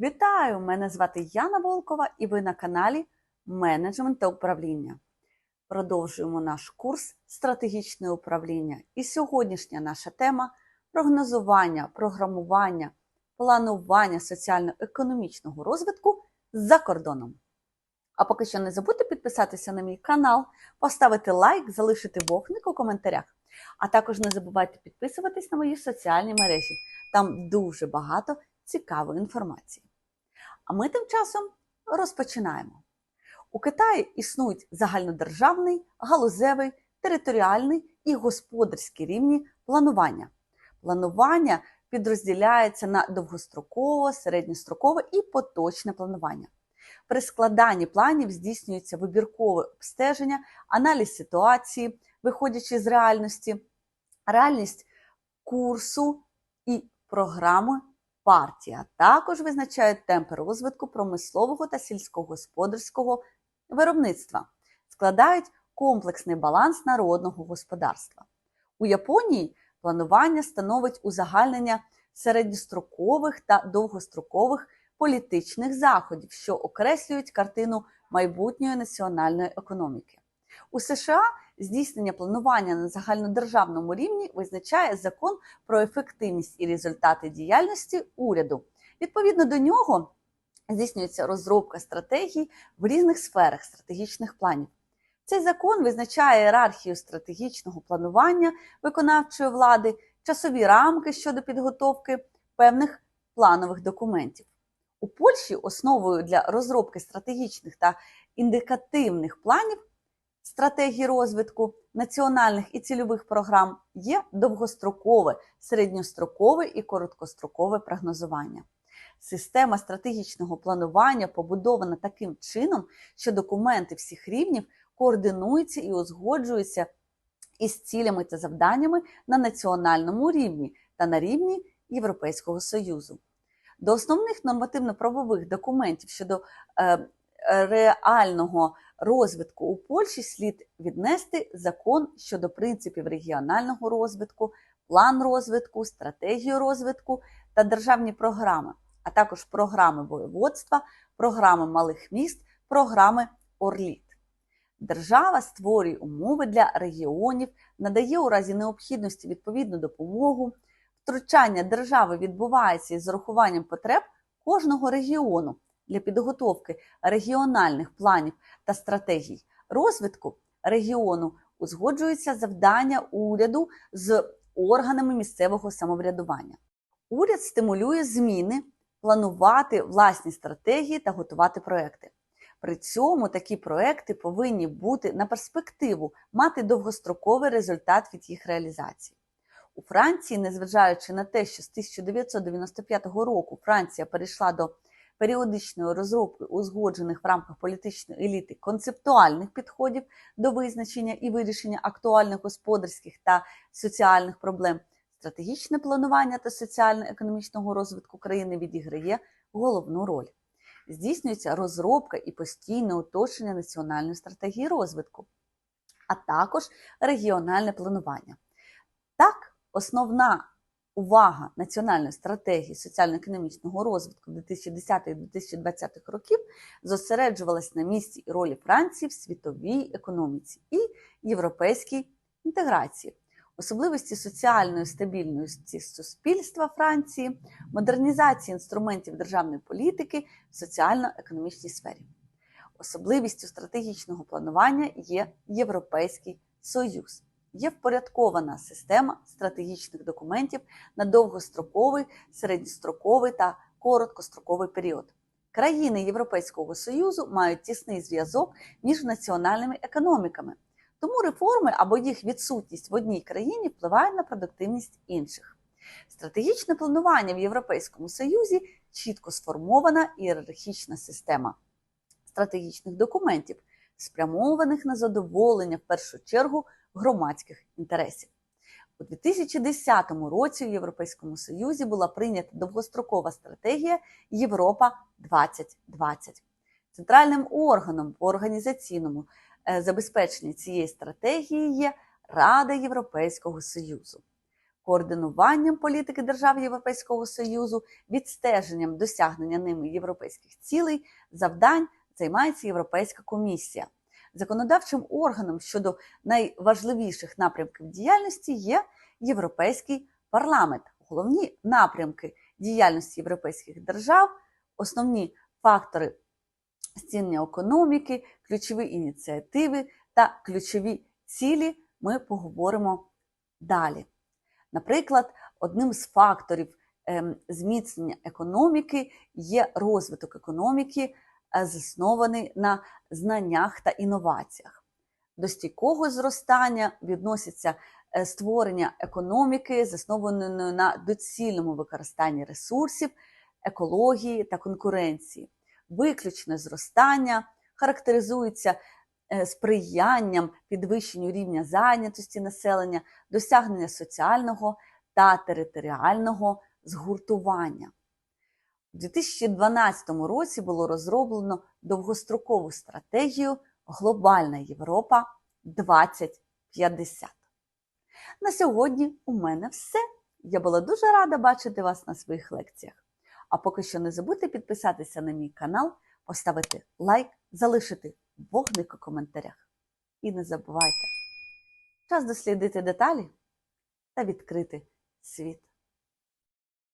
Вітаю! Мене звати Яна Волкова і ви на каналі Менеджмент та управління. Продовжуємо наш курс стратегічне управління. І сьогоднішня наша тема прогнозування, програмування, планування соціально-економічного розвитку за кордоном. А поки що не забудьте підписатися на мій канал, поставити лайк, залишити вогник у коментарях. А також не забувайте підписуватись на мої соціальні мережі. Там дуже багато цікавої інформації. А ми тим часом розпочинаємо. У Китаї існують загальнодержавний, галузевий, територіальний і господарський рівні планування. Планування підрозділяється на довгострокове, середньострокове і поточне планування. При складанні планів здійснюється вибіркове обстеження, аналіз ситуації, виходячи з реальності, реальність курсу і програми партії, а також визначають темпи розвитку промислового та сільськогосподарського виробництва, складають комплексний баланс народного господарства. У Японії планування становить узагальнення середньострокових та довгострокових політичних заходів, що окреслюють картину майбутньої національної економіки. У США здійснення планування на загальнодержавному рівні визначає закон про ефективність і результати діяльності уряду. Відповідно до нього здійснюється розробка стратегій в різних сферах стратегічних планів. Цей закон визначає ієрархію стратегічного планування виконавчої влади, часові рамки щодо підготовки певних планових документів. У Польщі основою для розробки стратегічних та індикативних планів стратегії розвитку національних і цільових програм є довгострокове, середньострокове і короткострокове прогнозування. Система стратегічного планування побудована таким чином, що документи всіх рівнів координуються і узгоджуються із цілями та завданнями на національному рівні та на рівні Європейського Союзу. До основних нормативно-правових документів щодо е, реального розвитку у Польщі слід віднести закон щодо принципів регіонального розвитку, план розвитку, стратегію розвитку та державні програми, а також програми воєводства, програми малих міст, програми Орліт. Держава створює умови для регіонів, надає у разі необхідності відповідну допомогу. Втручання держави відбувається із урахуванням потреб кожного регіону для підготовки регіональних планів та стратегій розвитку регіону узгоджуються завдання уряду з органами місцевого самоврядування. Уряд стимулює зміни, планувати власні стратегії та готувати проекти. При цьому такі проекти повинні бути на перспективу, мати довгостроковий результат від їх реалізації. У Франції, незважаючи на те, що з 1995 року Франція перейшла до періодичної розробки узгоджених в рамках політичної еліти концептуальних підходів до визначення і вирішення актуальних господарських та соціальних проблем, стратегічне планування та соціально-економічного розвитку країни відіграє головну роль. Здійснюється розробка і постійне уточнення національної стратегії розвитку, а також регіональне планування. Так, основна увага національної стратегії соціально-економічного розвитку 2010-2020 років зосереджувалась на місці і ролі Франції в світовій економіці і європейській інтеграції, особливості соціальної стабільності суспільства Франції, модернізації інструментів державної політики в соціально-економічній сфері. Особливістю стратегічного планування є Європейський Союз є впорядкована система стратегічних документів на довгостроковий, середньостроковий та короткостроковий період. Країни Європейського Союзу мають тісний зв'язок між національними економіками, тому реформи або їх відсутність в одній країні впливає на продуктивність інших. Стратегічне планування в Європейському Союзі чітко сформована ієрархічна система стратегічних документів, спрямованих на задоволення в першу чергу громадських інтересів. У 2010 році у Європейському Союзі була прийнята довгострокова стратегія Європа 2020. Центральним органом по організаційному забезпеченні цієї стратегії є Рада Європейського Союзу. координуванням політики держав Європейського Союзу, відстеженням досягнення ними європейських цілей, завдань займається Європейська комісія. Законодавчим органом щодо найважливіших напрямків діяльності є Європейський парламент. Головні напрямки діяльності європейських держав, основні фактори зцінення економіки, ключові ініціативи та ключові цілі ми поговоримо далі. Наприклад, одним з факторів ем, зміцнення економіки є розвиток економіки, заснований на знаннях та інноваціях. До стійкого зростання відноситься е, створення економіки, заснованої на доцільному використанні ресурсів, екології та конкуренції. Виключне зростання характеризується е, сприянням підвищенню рівня зайнятості населення, досягнення соціального та територіального згуртування. У 2012 році було розроблено довгострокову стратегію Глобальна Європа 2050. На сьогодні у мене все. Я була дуже рада бачити вас на своїх лекціях. А поки що не забудьте підписатися на мій канал, поставити лайк, залишити вогник у коментарях. І не забувайте, час дослідити деталі та відкрити світ.